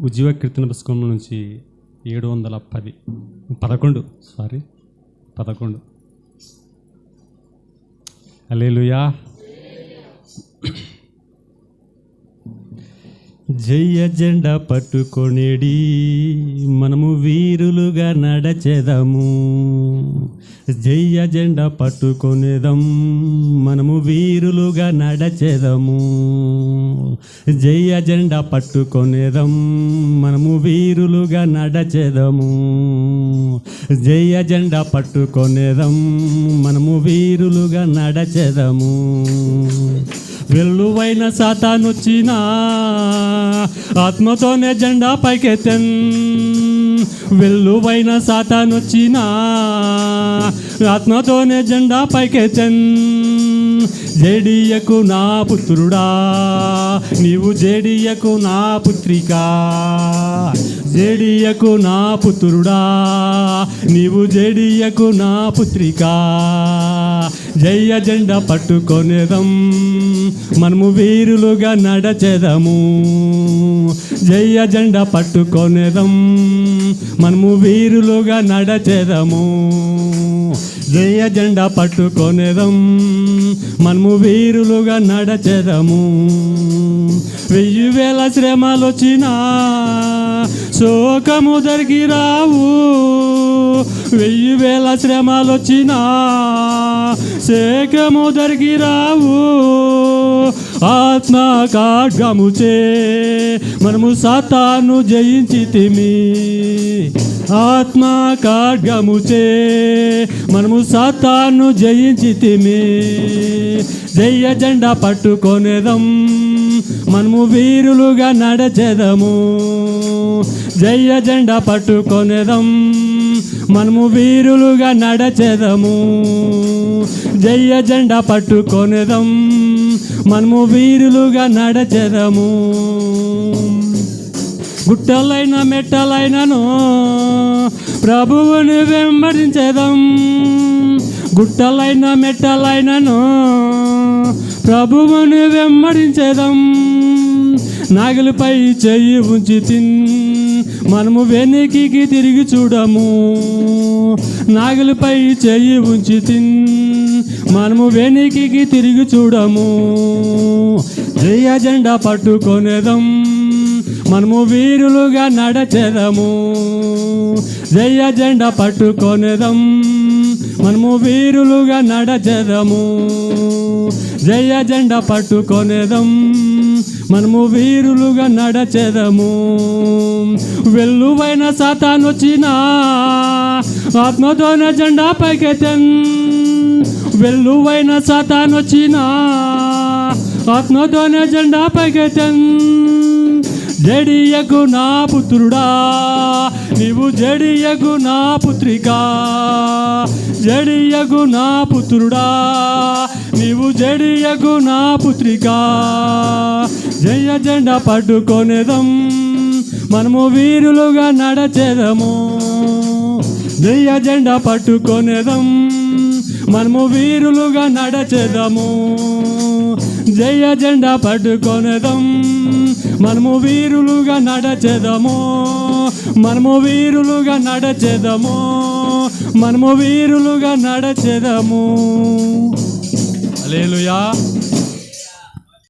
ఉజ్జీవ కీర్తన పుస్తకం నుంచి ఏడు వందల పది పదకొండు సారీ పదకొండు. అలేలుయా జయ జెండా పట్టుకొనేడి మనము వీరులుగా నడచెదము. జయ జెండా పట్టుకొనేదం మనము వీరులుగా నడచెదము. జయ జెండా పట్టుకొనేదం మనము వీరులుగా నడచెదము. జయ జెండా పట్టుకొనేదం మనము వీరులుగా నడచెదము. వెల్లువైన సాతానొచ్చినా ఆత్మతోనే జెండా పైకెత్తెన్ వెల్లువైన సాతానొచ్చినా ఆత్మతోనే జెండా పైకెత్తెన్ జేడియకు నా పుత్రుడా నీవు జేడియకు నా పుత్రికా. జేడియకు నా పుత్రుడా నీవు జేడియకు నా పుత్రికా. జయ జెండా పట్టుకొనేదం. మనము వీరులుగా నడచెదము. జయ జెండా పట్టుకొనేదం. మనము వీరులుగా నడచెదము. జయ జెండా పట్టుకొనేదం. మనము వీరులుగా నడచెదము. వెయ్యి వేల శ్రమలు వచ్చినా శోకము జరిగి రావు వెయ్యి వేల శ్రమలు వచ్చినా శేఖము జరిగి రావు ఆత్మ కాడ్గముచే మనము సాతాను జయించితిమి. ఆత్మ కాడ్గముచే మనము సాతాను జయించితిమి. జయ జెండా పట్టుకొనేదం. మనము వీరులుగా నడచెదము. జయ జెండా పట్టుకొనేదం. మనము వీరులుగా నడచెదము. జయ జెండా పట్టుకొనేదం. మనము వీరులుగా నడచెదము. గుట్టలైన మెట్టలైనను ప్రభువుని వెంబడించేదం. గుట్టలైన మెట్టలైనను ప్రభువుని వెంబడించేదం. నాగులపై చెయ్యి ఉంచి తిన్. మనము వెనక్కి తిరిగి చూడము. నాగులపై చెయ్యి ఉంచి తిన్. మనము వెనక్కి తిరిగి చూడము. జయ జెండా పట్టుకొనేదం. మనము వీరులుగా నడచెదము. జయ జెండా పట్టుకొనేదం. మనము వీరులుగా నడచెదము. జయ జెండా పట్టుకొనేదం. మనము వీరులుగా నడచెదము. వెల్లువైన సాతానొచ్చినా ఆత్మతోన జెండా పైకెత్తెన్ వెల్లువైన సాతానొచ్చినా ఆత్మతోన జెండా పైకెత్తెన్ జడియకు నా పుత్రుడా నీవు జడియకు నా పుత్రిక. జడియకు నా పుత్రుడా నీవు జడియకు నా పుత్రికా. జెండా పట్టుకొనేదం. మనము వీరులుగా నడచేదము. జయ జెండా పట్టుకొనేదం. మనము వీరులుగా నడచేదము. జయ జెండా పట్టుకొనేదం. మనము వీరులుగా నడచేదము. మనము వీరులుగా నడచేదము. మనము వీరులుగా నడచేదము. అలేలుయా